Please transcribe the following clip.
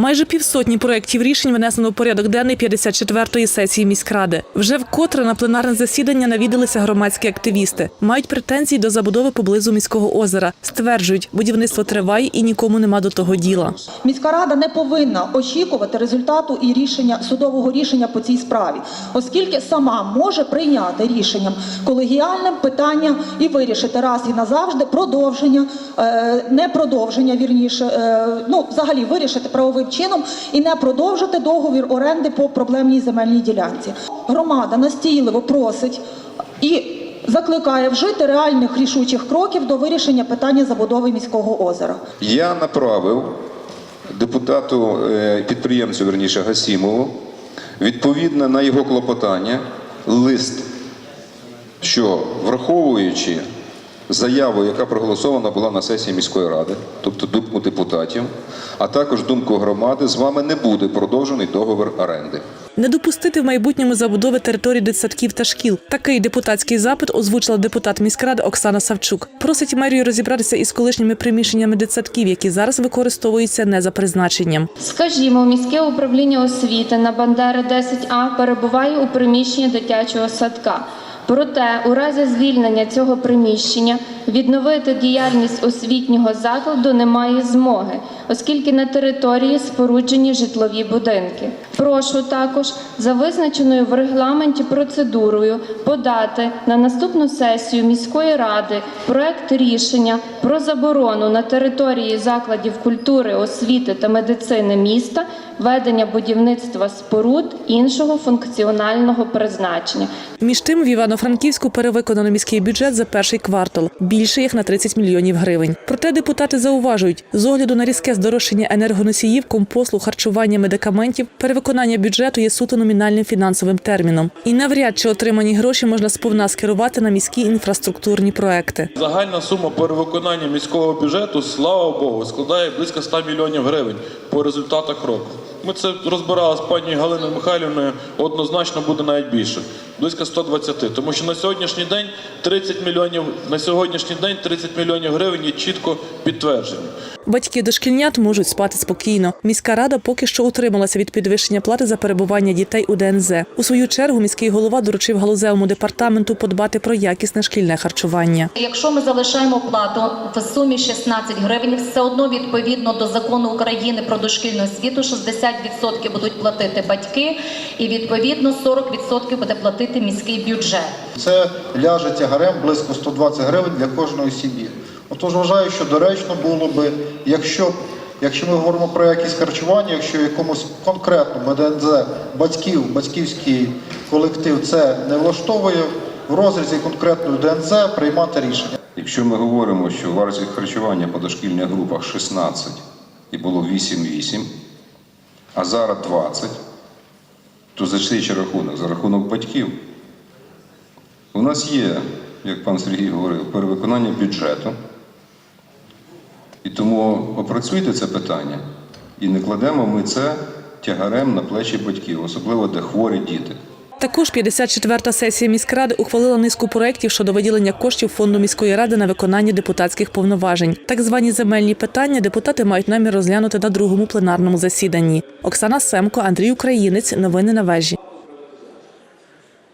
Майже півсотні проєктів рішень винесено в порядок денний 54-ї сесії міськради. Вже вкотре на пленарне засідання навідалися громадські активісти. Мають претензії до забудови поблизу міського озера. Стверджують, будівництво триває і нікому нема до того діла. Міська рада не повинна очікувати результату і рішення судового рішення по цій справі, оскільки сама може прийняти рішенням колегіальним питання і вирішити раз і назавжди продовження, е, не продовження вірніше, е, ну взагалі вирішити правовим чином і не продовжити договір оренди по проблемній земельній ділянці. Громада настійливо просить і закликає вжити реальних рішучих кроків до вирішення питання забудови міського озера. Я направив депутату е, підприємцю, верніше Гасімову, відповідно на його клопотання, лист, що враховуючи заяву, яка проголосована була на сесії міської ради, тобто думку депутатів, а також думку громади, з вами не буде продовжений договір оренди. Не допустити в майбутньому забудови територій дитсадків та шкіл. Такий депутатський запит озвучила депутат міськради Оксана Савчук. Просить мерію розібратися із колишніми приміщеннями дитсадків, які зараз використовуються не за призначенням. Скажімо, міське управління освіти на Бандери 10А перебуває у приміщенні дитячого садка. Проте, у разі звільнення цього приміщення відновити діяльність освітнього закладу немає змоги, оскільки на території споруджені житлові будинки. Прошу також за визначеною в регламенті процедурою подати на наступну сесію міської ради проект рішення про заборону на території закладів культури, освіти та медицини міста ведення будівництва споруд іншого функціонального призначення. Між тим, в Івано-Франківську перевиконано міський бюджет за перший квартал, більше як на 30 мільйонів гривень. Проте депутати зауважують, з огляду на різке здорожчання енергоносіїв, компослуг, харчування, медикаментів, перевиконання бюджету є суто номінальним фінансовим терміном. І навряд чи отримані гроші можна сповна скерувати на міські інфраструктурні проекти. Загальна сума перевиконання міського бюджету, слава Богу, складає близько 100 мільйонів гривень по результатах року. Ми це розбирали з пані Галиною Михайлівною, однозначно буде навіть більше, близько 120. Тому що на сьогоднішній день 30 мільйонів, на сьогоднішній день 30 мільйонів гривень є чітко підтверджені. Батьки дошкільнят можуть спати спокійно. Міська рада поки що утрималася від підвищення плати за перебування дітей у ДНЗ. У свою чергу міський голова доручив галузевому департаменту подбати про якісне шкільне харчування. Якщо ми залишаємо плату в сумі 16 гривень, все одно відповідно до закону України про дошкільну освіту 60% будуть платити батьки, і відповідно 40% буде платити міський бюджет. Це ляже тягарем близько 120 гривень для кожної сім'ї. Отож вважаю, що доречно було би, якщо, якщо ми говоримо про якість харчування, якщо якомусь конкретному ДНЗ батьків, батьківський колектив це не влаштовує, в розрізі конкретної ДНЗ приймати рішення. Якщо ми говоримо, що вартість харчування по дошкільних групах 16 і було 8,8, а зараз 20, то за чий рахунок? За рахунок батьків. У нас є, як пан Сергій говорив, перевиконання бюджету. І тому опрацюйте це питання і не кладемо ми це тягарем на плечі батьків, особливо де хворі діти. Також 54-та сесія міськради ухвалила низку проєктів щодо виділення коштів фонду міської ради на виконання депутатських повноважень. Так звані земельні питання депутати мають намір розглянути на другому пленарному засіданні. Оксана Семко, Андрій Українець. Новини на вежі.